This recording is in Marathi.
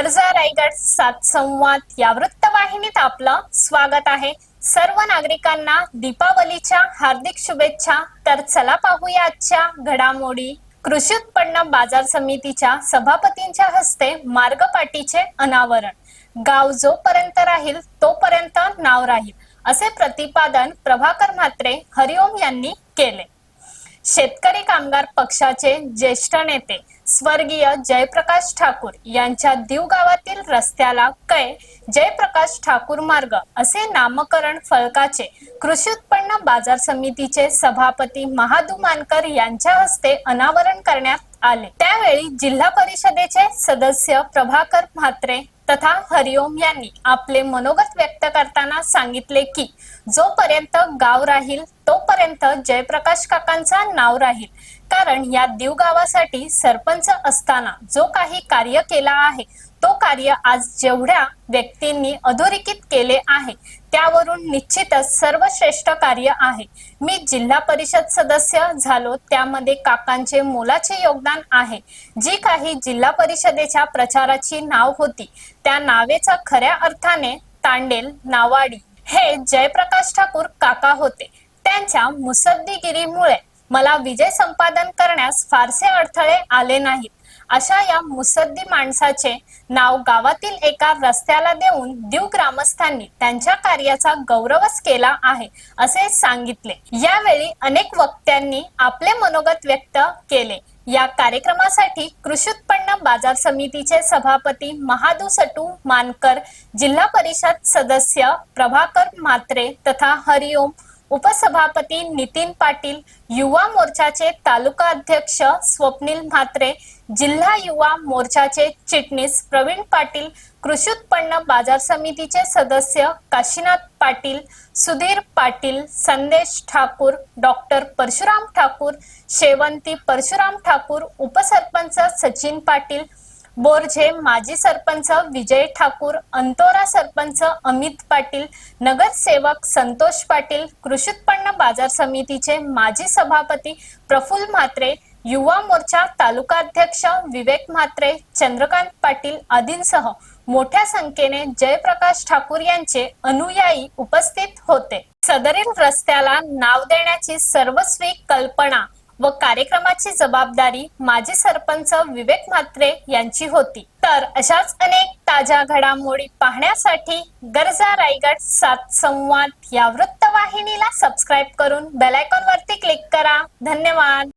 गरजा रायगड सात संवाद या वृत्तवाहिनीत आपलं स्वागत आहे. सर्व नागरिकांना दीपावलीच्या हार्दिक शुभेच्छा. तर चला पाहूया आजच्या घडामोडी. कृषी उत्पन्न बाजार समितीच्या सभापतींच्या हस्ते मार्गपाटीचे अनावरण. गाव जोपर्यंत राहील तोपर्यंत नाव राहील असे प्रतिपादन प्रभाकर म्हात्रे हरिओम यांनी केले. शेतकरी कामगार पक्षाचे ज्येष्ठ नेते स्वर्गीय जयप्रकाश ठाकूर यांच्या दीव गावातील रस्त्याला कै जयप्रकाश ठाकूर मार्ग असे नामकरण फलकाचे कृषी उत्पन्न बाजार समितीचे सभापती महादू मानकर यांच्या हस्ते अनावरण करण्यात आले. त्यावेळी जिल्हा परिषदेचे सदस्य प्रभाकर म्हात्रे तथा हरिओम यांनी आपले मनोगत व्यक्त करताना सांगितले की जोपर्यंत गाव राहील तोपर्यंत जयप्रकाश काकांचा नाव राहील. कारण या दीव गावासाठी सरपंच असताना जो काही कार्य केला आहे तो कार्य आज जेवढ्या व्यक्तींनी अधोरेखित केले आहे त्यावरून निश्चितच सर्वश्रेष्ठ कार्य आहे. मी जिल्हा परिषद सदस्य झालो त्यामध्ये काकांचे मोलाचे योगदान आहे. जी काही जिल्हा परिषदेच्या प्रचाराची नाव होती त्या नावेचा खऱ्या अर्थाने तांडेल नावाडी हे जयप्रकाश ठाकूर काका होते. त्यांच्या मुसद्दीगिरीमुळे मला विजय संपादन करण्यास फारसे अडथळे आले नाहीत. अशा या मुसद्दी माणसाचे नाव गावातील एका रस्त्याला देऊन दीव ग्रामस्थांनी त्यांच्या कार्याचा गौरवच केला आहे असे सांगितले. यावेळी अनेक वक्त्यांनी आपले मनोगत व्यक्त केले. या कार्यक्रमासाठी कृषी उत्पन्न बाजार समितीचे सभापती महादू सटू मानकर जिल्हा परिषद सदस्य प्रभाकर म्हात्रे तथा हरिओम उपसभापती नितीन पाटील युवा मोर्चाचे तालुका अध्यक्ष स्वप्नील म्हात्रे जिल्हा युवा मोर्चाचे चिटणीस प्रवीण पाटील कृषी उत्पन्न बाजार समितीचे सदस्य काशीनाथ पाटील सुधीर पाटील संदेश ठाकूर डॉक्टर परशुराम ठाकूर शेवंती परशुराम ठाकूर उपसरपंच सचिन पाटील बोरझे माजी सरपंच विजय ठाकूर अंतोरा सरपंच अमित पाटील नगरसेवक संतोष पाटील कृषी उत्पन्न बाजार समितीचे माजी सभापती प्रफुल्ल म्हात्रे युवा मोर्चा तालुका अध्यक्ष विवेक म्हात्रे चंद्रकांत पाटील आदींसह मोठ्या संख्येने जयप्रकाश ठाकूर यांचे अनुयायी उपस्थित होते. सदरील रस्त्याला नाव देण्याची सर्वस्वी कल्पना व कार्यक्रमाची जबाबदारी माजी सरपंच विवेक म्हात्रे यांची होती. तर अशाच अनेक ताज्या घडामोडी पाहण्यासाठी गरजा रायगड सात संवाद या वृत्तवाहिनीला सबस्क्राईब करून बेलायकॉन वरती क्लिक करा. धन्यवाद.